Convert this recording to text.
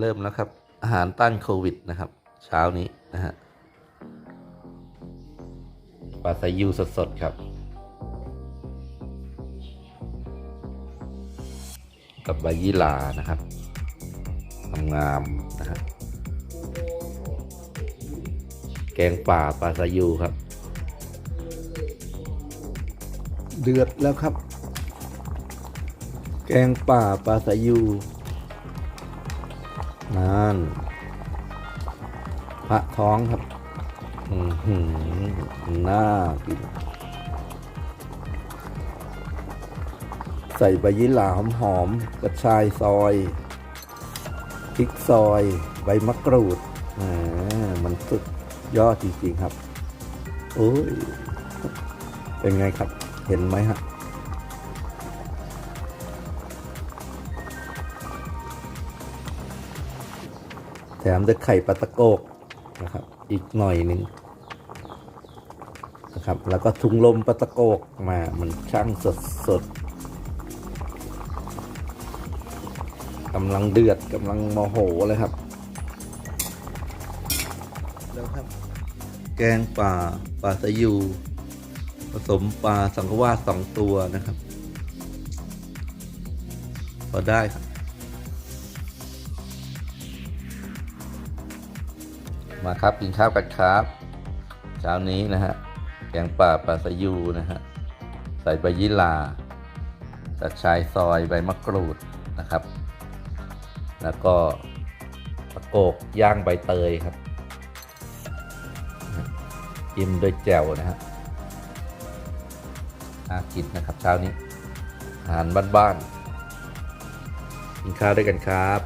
เริ่มแล้วครับ อาหารต้านโควิดนะครับ เช้านี้นะฮะปลาไซยูสดๆครับ กับใบยี่หร่านะครับงามๆนะฮะแกงป่าปลาไซยูครับ เดือดแล้วครับ แกงป่าปลาไซยู นั่นพระท้องครับอือหือน่ากินใส่ใบยี่หร่าหอมๆกระชายซอยพริกซอย ใบมะกรูดอ่ามันสุดยอดจริงๆครับ โอ้ย เป็นไงครับ เห็นไหมฮะ แถมด้วยไข่ปลาตะโกกนะครับ อีกหน่อยหนึ่งนะครับ แล้วก็ทุงลมปลาตะโกกมามันช่างสดสดกำลังเดือดกำลังโมโหเลยครับ แล้วครับ แกงป่าปลาสะยูผสมปลาสังกวาสองตัวนะครับ พอได้ครับ มาครับกินข้าวกันครับ เช้านี้นะฮะแกงป่าปลาสยูนะฮะใส่ใบยี่หร่ากระชายซอยใบมะกรูดนะครับ แล้วก็ตะโกกย่างใบเตยครับจิ้มด้วยแจ่วนะฮะน่ากินนะครับเช้านี้อาหารบ้านๆกินข้าวด้วยกันครับ